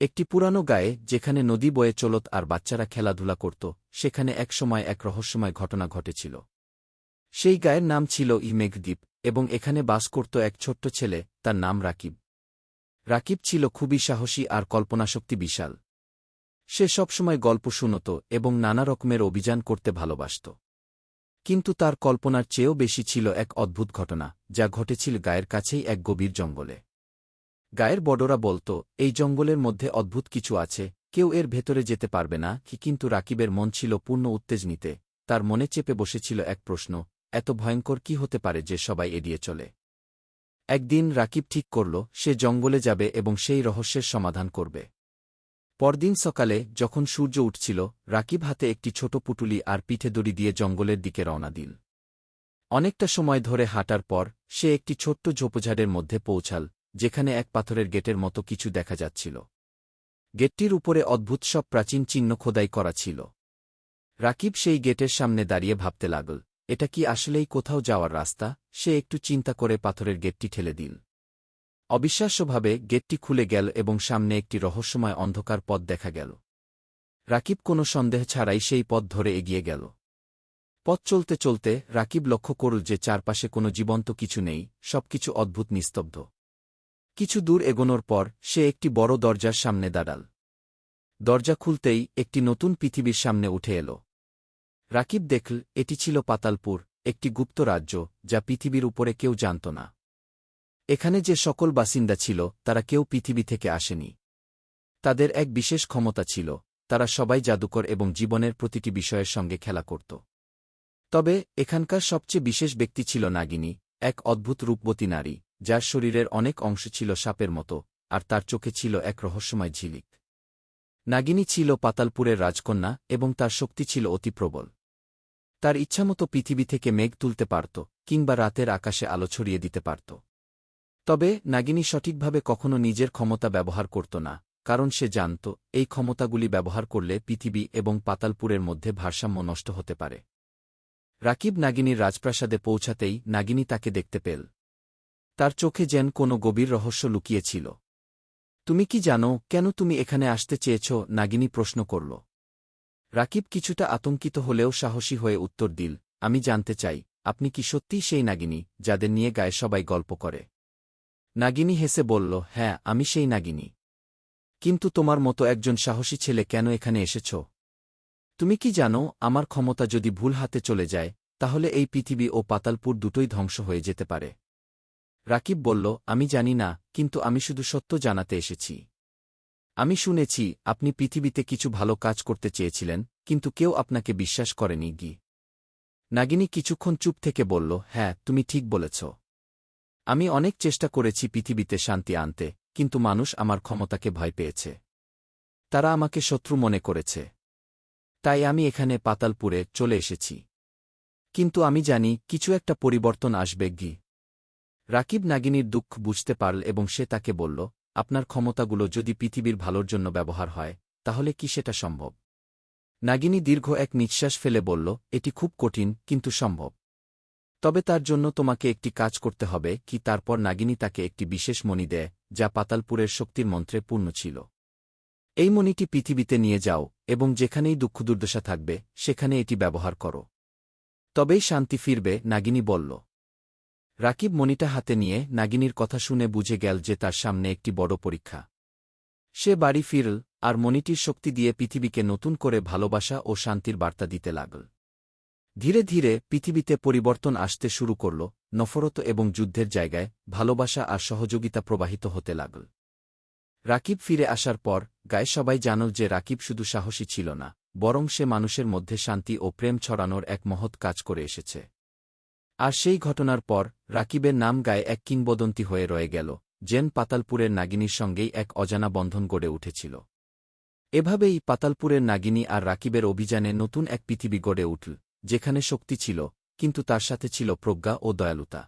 একটি পুরানো গায়ে, যেখানে নদী বয়ে চলত আর বাচ্চারা খেলাধুলা করত, সেখানে একসময় এক রহস্যময় ঘটনা ঘটেছিল। সেই গায়ের নাম ছিল ইমেঘদ্বীপ এবং এখানে বাস করত এক ছোট্ট ছেলে, তার নাম রাকিব। রাকিব ছিল খুবই সাহসী আর কল্পনাশক্তি বিশাল। সে সবসময় গল্প শুনত এবং নানা রকমের অভিযান করতে ভালোবাসত। কিন্তু তার কল্পনার চেয়েও বেশি ছিল এক অদ্ভুত ঘটনা, যা ঘটেছিল গায়ের কাছেই এক গভীর জঙ্গলে। গায়ের বড়রা বলত, এই জঙ্গলের মধ্যে অদ্ভুত কিছু আছে, কেউ এর ভেতরে যেতে পারবে না, কি কিন্তু রাকিবের মন ছিল পূর্ণ উত্তেজনিতে তার মনে চেপে বসেছিল এক প্রশ্ন, এত ভয়ঙ্কর কি হতে পারে যে সবাই এড়িয়ে চলে? একদিন রাকিব ঠিক করল, সে জঙ্গলে যাবে এবং সেই রহস্যের সমাধান করবে। পরদিন সকালে, যখন সূর্য উঠছিল, রাকিব হাতে একটি ছোট পুটুলি আর পিঠে দড়ি দিয়ে জঙ্গলের দিকে রওনা দিল। অনেকটা সময় ধরে হাঁটার পর, সে একটি ছোট্ট ঝোপঝাড়ের মধ্যে পৌঁছাল যেখানে এক পাথরের গেটের মতো কিছু দেখা যাচ্ছিল। গেটটির উপরে অদ্ভুত সব প্রাচীন চিহ্ন খোদাই করা ছিল। রাকিব সেই গেটের সামনে দাঁড়িয়ে ভাবতে লাগল, এটা কি আসলেই কোথাও যাওয়ার রাস্তা? সে একটু চিন্তা করে পাথরের গেটটি ঠেলে দিল। অবিশ্বাস্যভাবে গেটটি খুলে গেল এবং সামনে একটি রহস্যময় অন্ধকার পথ দেখা গেল। রাকিব কোনো সন্দেহ ছাড়াই সেই পথ ধরে এগিয়ে গেল। পথ চলতে চলতে রাকিব লক্ষ্য করল যে চারপাশে কোনো জীবন্ত কিছু নেই, সবকিছু অদ্ভুত নিস্তব্ধ। কিছু দূর এগোনোর পর, সে একটি বড় দরজার সামনে দাঁড়াল। দরজা খুলতেই একটি নতুন পৃথিবীর সামনে উঠে এল। রাকিব দেখল, এটি ছিল পাতালপুর, একটি গুপ্ত রাজ্য, যা পৃথিবীর উপরে কেউ জানত না। এখানে যে সকল বাসিন্দা ছিল, তারা কেউ পৃথিবী থেকে আসেনি। তাদের এক বিশেষ ক্ষমতা ছিল, তারা সবাই জাদুকর এবং জীবনের প্রতিটি বিষয়ের সঙ্গে খেলা করত। তবে, এখানকার সবচেয়ে বিশেষ ব্যক্তি ছিল নাগিনী, এক অদ্ভুত রূপবতী নারী। যার শরীরের অনেক অংশ ছিল সাপের মতো, আর তার চোখে ছিল এক রহস্যময় ঝিলিক। নাগিনী ছিল পাতালপুরের রাজকন্যা এবং তার শক্তি ছিল অতি প্রবল। তার ইচ্ছামতো পৃথিবী থেকে মেঘ তুলতে পারত, কিংবা রাতের আকাশে আলো ছড়িয়ে দিতে পারত। তবে নাগিনী সঠিকভাবে কখনো নিজের ক্ষমতা ব্যবহার করত না, কারণ সে জানত, এই ক্ষমতাগুলি ব্যবহার করলে পৃথিবী এবং পাতালপুরের মধ্যে ভারসাম্য নষ্ট হতে পারে। রাকিব নাগিনীর রাজপ্রাসাদে পৌঁছাতেই নাগিনী তাকে দেখতে পেল। তার চোখে যেন কোনো গভীর রহস্য লুকিয়েছিল। তুমি কি জানো, কেন তুমি এখানে আসতে চেয়েছ? নাগিনী প্রশ্ন করল। রাকিব কিছুটা আতঙ্কিত হলেও সাহসী হয়ে উত্তর দিল, আমি জানতে চাই, আপনি কি সত্যিই সেই নাগিনী, যাদের নিয়ে গায়ে সবাই গল্প করে? নাগিনী হেসে বলল হ্যাঁ আমি সেই নাগিনী। কিন্তু তোমার মতো একজন সাহসী ছেলে কেন এখানে এসেছ? তুমি কি জানো, আমার ক্ষমতা যদি ভুল হাতে চলে যায়, তাহলে এই পৃথিবী ও পাতালপুর দুটোই ধ্বংস হয়ে যেতে পারে। রাকিব বলল, আমি জানি না, কিন্তু আমি শুধু সত্য জানাতে এসেছি। আমি শুনেছি, আপনি পৃথিবীতে কিছু ভালো কাজ করতে চেয়েছিলেন, কিন্তু কেউ আপনাকে বিশ্বাস করেনি, গি। নাগিনী কিছুক্ষণ চুপ থেকে বলল হ্যাঁ তুমি ঠিক বলেছ। আমি অনেক চেষ্টা করেছি পৃথিবীতে শান্তি আনতে, কিন্তু মানুষ আমার ক্ষমতাকে ভয় পেয়েছে। তারা আমাকে শত্রু মনে করেছে। তাই আমি এখানে পাতালপুরে চলে এসেছি। কিন্তু আমি জানি, কিছু একটা পরিবর্তন আসবে, গি। রাকিব নাগিনীর দুঃখ বুঝতে পারল এবং সে তাকে বলল, আপনার ক্ষমতাগুলো যদি পৃথিবীর ভালোর জন্য ব্যবহার হয়, তাহলে কি সেটা সম্ভব? নাগিনী দীর্ঘ এক নিঃশ্বাস ফেলে বলল, এটি খুব কঠিন, কিন্তু সম্ভব। তবে তার জন্য তোমাকে একটি কাজ করতে হবে কি তারপর নাগিনী তাকে একটি বিশেষ মণি দেয়, যা পাতালপুরের শক্তির মন্ত্রে পূর্ণ ছিল। এই মণিটি পৃথিবীতে নিয়ে যাও, এবং যেখানেই দুঃখ দুর্দশা থাকবে, সেখানে এটি ব্যবহার করো। তবেই শান্তি ফিরবে, নাগিনী বলল। রাকিব মণিটা হাতে নিয়ে নাগিনীর কথা শুনে বুঝে গেল যে তার সামনে একটি বড় পরীক্ষা। সে বাড়ি ফিরল, আর মনিটির শক্তি দিয়ে পৃথিবীকে নতুন করে ভালোবাসা ও শান্তির বার্তা দিতে লাগল। ধীরে ধীরে পৃথিবীতে পরিবর্তন আসতে শুরু করল, নফরত এবং যুদ্ধের জায়গায় ভালোবাসা আর সহযোগিতা প্রবাহিত হতে লাগল। রাকিব ফিরে আসার পর, গায়ে সবাই জানল যে রাকিব শুধু সাহসী ছিল না, বরং সে মানুষের মধ্যে শান্তি ও প্রেম ছড়ানোর এক মহৎ কাজ করে এসেছে। আর সেই ঘটনার পর রাকিবের নাম গায়ে এক কিংবদন্তি হয়ে রয়ে গেল জেন পাতালপুরের নাগিনীর সঙ্গেই এক অজানা বন্ধন গড়ে উঠেছিল। এভাবেই পাতালপুরের নাগিনী আর রাকিবের অভিযানে নতুন এক পৃথিবী গড়ে উঠল, যেখানে শক্তি ছিল, কিন্তু তার সাথে ছিল প্রজ্ঞা ও দয়ালুতা।